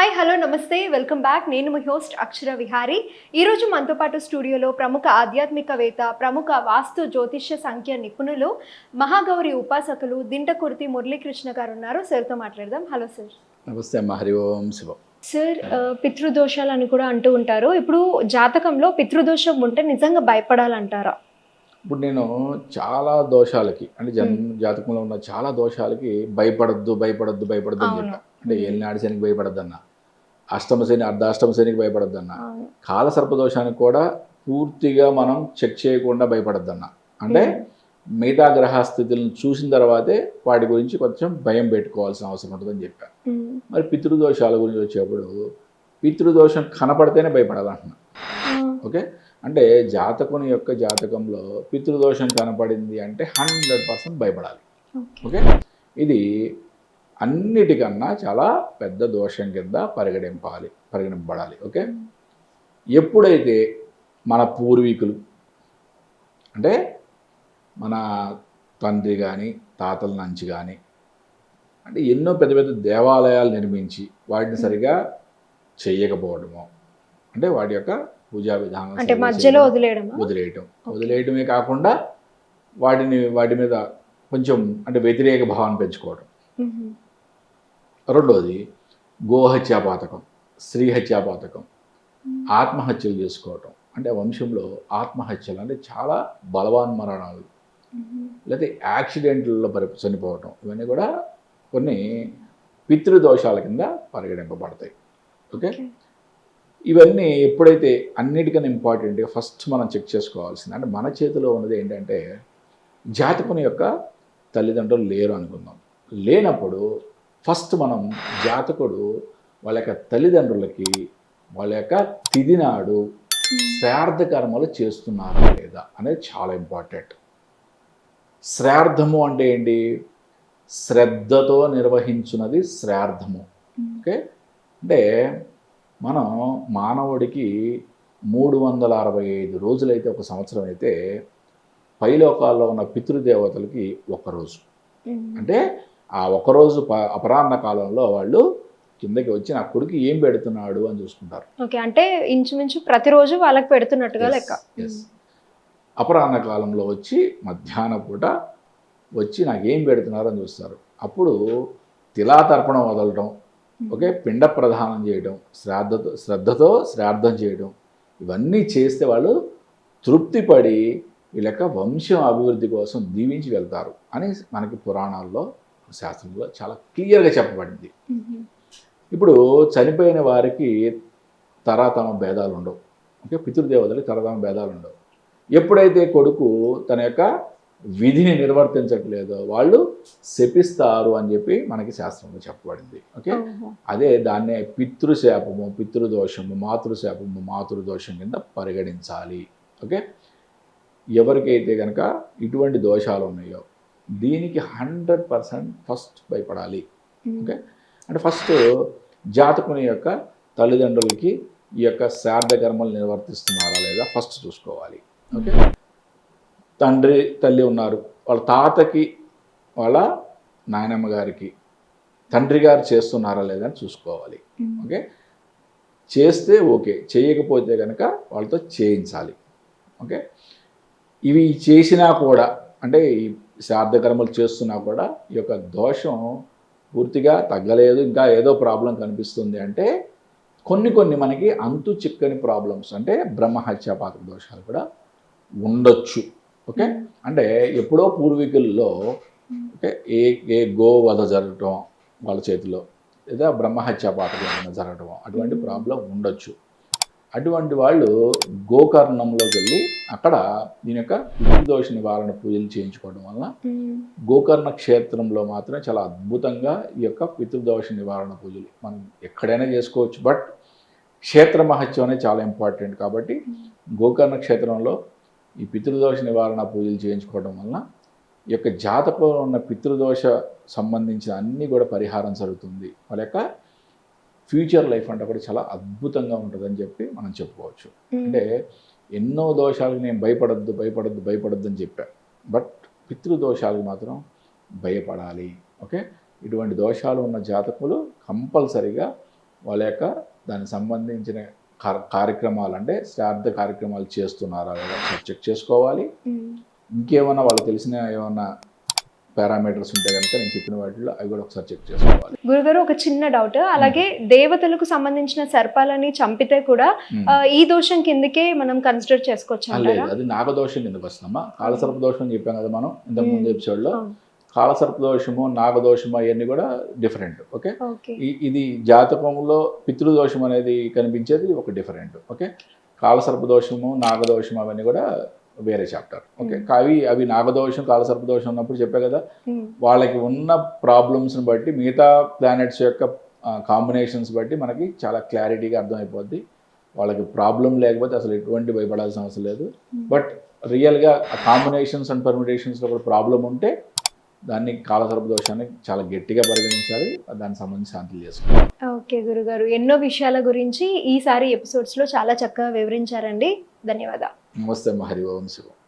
Hi hello namaste. Welcome back నేను మీ host అక్షర విహారి. ఈరోజు మనతో పాటు స్టూడియోలో ప్రముఖ ఆధ్యాత్మికవేత్త ప్రముఖ వాస్తు జ్యోతిష్య సంఖ్య నిపుణులు మహాగౌరి ఉపాసకులు దింటకుర్తి మురళీకృష్ణ గారు ఉన్నారు. సార్తో మాట్లాడదాం. హలో సార్ నమస్తే అమ్మ. హరి ఓం శివం. సార్ పితృదోషాలు అని కూడా అంటూ ఉంటారు. ఇప్పుడు జాతకంలో పితృదోషం ఉంటే నిజంగా భయపడాలంటారా? ఇప్పుడు నేను చాలా దోషాలకి అంటే జన్మ జాతకంలో ఉన్న చాలా దోషాలకి భయపడద్దు భయపడద్దు భయపడద్దు అని అవును. చెప్పా. అంటే ఏలినాడి శనికి భయపడద్దు అన్న అష్టమ శని అర్ధాష్టమ శనికి భయపడద్దు అన్న అవును. కాల సర్పదోషానికి కూడా పూర్తిగా మనం చెక్ చేయకుండా భయపడద్దు అన్న అంటే మిగతా గ్రహ స్థితులను చూసిన తర్వాతే వాటి గురించి కొంచెం భయం పెట్టుకోవాల్సిన అవసరం ఉంటుందని చెప్పా. ఉమ్. మరి పితృదోషాల గురించి వచ్చేప్పుడు పితృదోషం కనపడితేనే భయపడాలంటున్నా. ఓకే? అంటే జాతకుని యొక్క జాతకంలో పితృదోషం కనపడింది అంటే హండ్రెడ్ పర్సెంట్ భయపడాలి. ఓకే? ఇది అన్నిటికన్నా చాలా పెద్ద దోషం కింద పరిగణింపాలి పరిగణింపబడాలి. ఓకే? ఎప్పుడైతే మన పూర్వీకులు అంటే మన తండ్రి కానీ తాతల నుంచి కానీ అంటే ఎన్నో పెద్ద పెద్ద దేవాలయాలు నిర్మించి వాటిని సరిగా చేయకపోవడము అంటే వాటి యొక్క పూజా విధానం అంటే మధ్యలో వదిలేయటం. వదిలేయటమే కాకుండా వాటిని వాటి మీద కొంచెం అంటే వ్యతిరేక భావాన్ని పెంచుకోవడం. రెండోది గోహత్యా పాతకం స్త్రీహత్యా పాతకం ఆత్మహత్యలు చేసుకోవటం. అంటే వంశంలో ఆత్మహత్యలు అంటే చాలా బలవాన్ మరణాలు. లేకపోతే యాక్సిడెంట్లలో పరి చనిపోవటం. ఇవన్నీ కూడా కొన్ని పితృదోషాల కింద పరిగణింపబడతాయి. ఓకే? ఓకే. ఇవన్నీ ఎప్పుడైతే అన్నిటికన్నా ఇంపార్టెంట్గా ఫస్ట్ మనం చెక్ చేసుకోవాల్సింది. అంటే మన చేతిలో ఉన్నది ఏంటంటే జాతకుని యొక్క తల్లిదండ్రులు లేరు అనుకుందాం. లేనప్పుడు ఫస్ట్ మనం జాతకుడు వాళ్ళ యొక్క తల్లిదండ్రులకి వాళ్ళ యొక్క తిథి నాడు శ్రార్థ కర్మలు చేస్తున్నారా లేదా అనేది చాలా ఇంపార్టెంట్. శ్రార్థము అంటే ఏంటి? శ్రద్ధతో నిర్వహించున్నది శ్రార్థము ఓకే? అంటే మనం మానవుడికి మూడు వందల అరవై ఐదు రోజులైతే ఒక సంవత్సరం అయితే పైలోకాల్లో ఉన్న పితృదేవతలకి ఒక్కరోజు ఉమ్. అంటే ఆ ఒకరోజు అపరాహ్న కాలంలో వాళ్ళు కిందకి వచ్చి నా కొడుకు ఏం పెడుతున్నాడు అని చూసుకుంటారు. ఓకే అంటే ఇంచుమించు ప్రతిరోజు వాళ్ళకి పెడుతున్నట్టుగా లెక్క. అపరాహ్న కాలంలో వచ్చి మధ్యాహ్న పూట వచ్చి నాకు ఏం పెడుతున్నారు అని చూస్తారు. అప్పుడు తిలాతర్పణం వదలటం ఓకే పిండ ప్రదానం చేయడం శ్రాద్ధతో శ్రద్ధతో శ్రాద్ధం చేయడం ఇవన్నీ చేస్తే వాళ్ళు తృప్తి పడి వీళ్ళ యొక్క వంశం అభివృద్ధి కోసం దీవించి వెళ్తారు అని మనకి పురాణాల్లో శాస్త్రంలో చాలా క్లియర్గా చెప్పబడింది. ఇప్పుడు చనిపోయిన వారికి తరాతమ భేదాలు ఉండవు. ఓకే? పితృదేవతలకి తరతమ భేదాలు ఉండవు. ఎప్పుడైతే కొడుకు తన యొక్క విధిని నిర్వర్తించట్లేదో వాళ్ళు శపిస్తారు అని చెప్పి మనకి శాస్త్రంలో చెప్పబడింది. ఓకే. అదే దాన్నే పితృశాపము పితృదోషము మాతృశాపము మాతృదోషం కింద పరిగణించాలి. ఓకే? ఎవరికైతే కనుక ఇటువంటి దోషాలు ఉన్నాయో దీనికి హండ్రెడ్ పర్సెంట్ ఫస్ట్ భయపడాలి. ఉమ్. ఓకే? అంటే ఫస్ట్ జాతకుని యొక్క తల్లిదండ్రులకి ఈ యొక్క శ్రాద్ధ కర్మలు నిర్వర్తిస్తున్నారా లేదా ఫస్ట్ చూసుకోవాలి. ఓకే? తండ్రి తల్లి ఉన్నారు. వాళ్ళ తాతకి వాళ్ళ నాయనమ్మ గారికి తండ్రి గారు చేస్తున్నారా లేదా అని చూసుకోవాలి. ఉమ్. ఓకే? చేస్తే ఓకే. చేయకపోతే కనుక వాళ్ళతో చేయించాలి. ఓకే? ఇవి చేసినా కూడా అంటే ఈ శ్రాద్ధ కర్మలు చేస్తున్నా కూడా ఈ యొక్క దోషం పూర్తిగా తగ్గలేదు. ఇంకా ఏదో ప్రాబ్లం కనిపిస్తుంది అంటే కొన్ని కొన్ని మనకి అంతు చిక్కని ప్రాబ్లమ్స్ అంటే బ్రహ్మహత్యాపాతక దోషాలు కూడా ఉండొచ్చు. ఓకే? అంటే ఎప్పుడో పూర్వీకుల్లో ఓకే ఏ ఏ గో వధ జరగటం వాళ్ళ చేతిలో లేదా బ్రహ్మహత్యా పాటలు ఏమైనా జరగటం అటువంటి ప్రాబ్లం ఉండొచ్చు. అటువంటి వాళ్ళు గోకర్ణంలోకి వెళ్ళి అక్కడ దీని యొక్క పితృదోష నివారణ పూజలు చేయించుకోవడం వలన. గోకర్ణ క్షేత్రంలో మాత్రమే చాలా అద్భుతంగా ఈ యొక్క పితృదోష నివారణ పూజలు మనం ఎక్కడైనా చేసుకోవచ్చు బట్ క్షేత్ర మహత్యం అనేది చాలా ఇంపార్టెంట్ కాబట్టి గోకర్ణ క్షేత్రంలో ఈ పితృదోష నివారణ పూజలు చేయించుకోవడం వలన ఈ యొక్క జాతకంలో ఉన్న పితృదోష సంబంధించిన అన్నీ కూడా పరిహారం జరుగుతుంది వాళ్ళ యొక్క ఫ్యూచర్ లైఫ్ అంటే కూడా చాలా అద్భుతంగా ఉంటుందని చెప్పి మనం చెప్పుకోవచ్చు. అంటే ఎన్నో దోషాలకు నేను భయపడద్దు భయపడద్దు భయపడద్దు అని చెప్పా. బట్ పితృదోషాలకు మాత్రం భయపడాలి. ఓకే? ఇటువంటి దోషాలు ఉన్న జాతకులు కంపల్సరిగా వాళ్ళ యొక్క దానికి సంబంధించిన కార్- కార్యక్రమాలు అంటే శ్రాద్ధ కార్యక్రమాలు చేస్తున్నారా? చెక్ చేసుకోవాలి. ఉమ్. ఇంకేమన్నా వాళ్ళకి తెలిసిన ఏమన్నా పారామీటర్స్ ఉంటే కనుక నేను చెప్పిన వాటిలో అవి కూడా ఒకసారి చెక్ చేసుకోవాలి. గురుగారు ఒక చిన్న డౌట్ అలాగే దేవతలకు సంబంధించిన సర్పాలని చంపితే కూడా ఈ దోషం కిందకే మనం కన్సిడర్ చేసుకోవచ్చు లేదు అది నాగదోషం కిందకి వస్తుందమ్మా కాలసర్ప దోషం అని చెప్పాం కదా మనం ఇంతకు ముందు. ఎపిసోడ్లో. కాలసర్ప దోషము నాగదోషము అవన్నీ కూడా డిఫరెంట్ ఓకే. ఇది జాతకంలో పితృదోషం అనేది కనిపించేది ఒక డిఫరెంట్ ఓకే కాలసర్ప దోషము నాగదోషం అవన్నీ కూడా వేరే చాప్టర్ ఓకే Hmm. అవి అవి నాగదోషం కాలసర్ప దోషం ఉన్నప్పుడు చెప్పా కదా ఉమ్. వాళ్ళకి ఉన్న ప్రాబ్లమ్స్ని బట్టి మిగతా ప్లానెట్స్ యొక్క కాంబినేషన్స్ బట్టి మనకి చాలా క్లారిటీగా అర్థమైపోద్ది. వాళ్ళకి ప్రాబ్లం లేకపోతే అసలు ఎటువంటి భయపడాల్సిన అవసరం లేదు. Hmm. బట్ రియల్గా కాంబినేషన్స్ అండ్ పర్మిటేషన్స్లో కూడా ప్రాబ్లం ఉంటే దాన్ని కాలసర్ప దోషాన్ని చాలా గట్టిగా పరిగణించాలి. దానికి సంబంధించి శాంతులు చేసుకోవాలి. ఓకే గురుగారు. ఎన్నో విషయాల గురించి ఈసారి ఎపిసోడ్స్లో చాలా చక్కగా వివరించారండి. ధన్యవాదాలు. నమస్తే అమ్మ హరి ఓం శివం